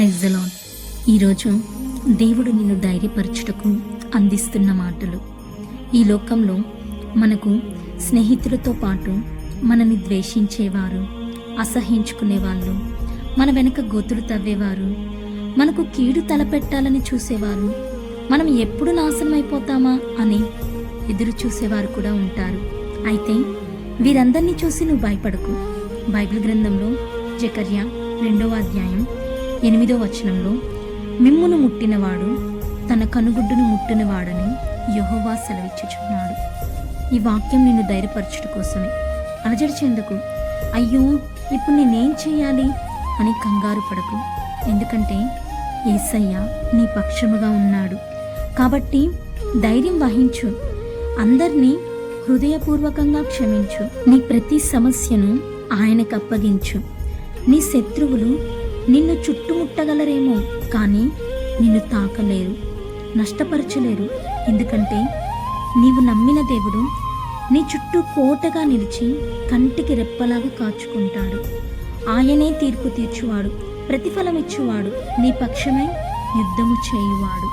ప్రైజ్లాన్ ఈరోజు దేవుడు నిన్ను ధైర్యపరచుటకు అందిస్తున్న మాటలు. ఈ లోకంలో మనకు స్నేహితులతో పాటు మనని ద్వేషించేవారు అసహించుకునేవాళ్ళు మన వెనక గోతులు తవ్వేవారు మనకు కీడు తలపెట్టాలని చూసేవారు మనం ఎప్పుడు నాశనం అయిపోతామా అని ఎదురు చూసేవారు కూడా ఉంటారు. అయితే వీరందరినీ చూసి నువ్వు భయపడకు. బైబిల్ గ్రంథంలో జకర్య రెండవ అధ్యాయం ఎనిమిదో వచనంలో మిమ్మును ముట్టినవాడు తన కనుగుడ్డును ముట్టినవాడని యహోవా సెలవిచ్చుచున్నాడు. ఈ వాక్యం నిన్ను ధైర్యపరచుట కోసమే. అలజడిచేందుకు అయ్యో ఇప్పుడు నేనేం చేయాలి? అని కంగారు పడకు. ఎందుకంటే ఏసయ్య నీ పక్షముగా ఉన్నాడు. కాబట్టి ధైర్యం వహించు. అందరినీ హృదయపూర్వకంగా క్షమించు. నీ ప్రతి సమస్యను ఆయనకు అప్పగించు. నీ శత్రువులు నిన్ను చుట్టుముట్టగలరేమో కానీ నిన్ను తాకలేరు నష్టపరచలేరు. ఎందుకంటే నీవు నమ్మిన దేవుడు నీ చుట్టూ కోటగా నిలిచి కంటికి రెప్పలాగా కాచుకుంటాడు. ఆయనే తీర్పు తీర్చువాడు ప్రతిఫలం ఇచ్చువాడు నీ పక్షమై యుద్ధము చేయువాడు.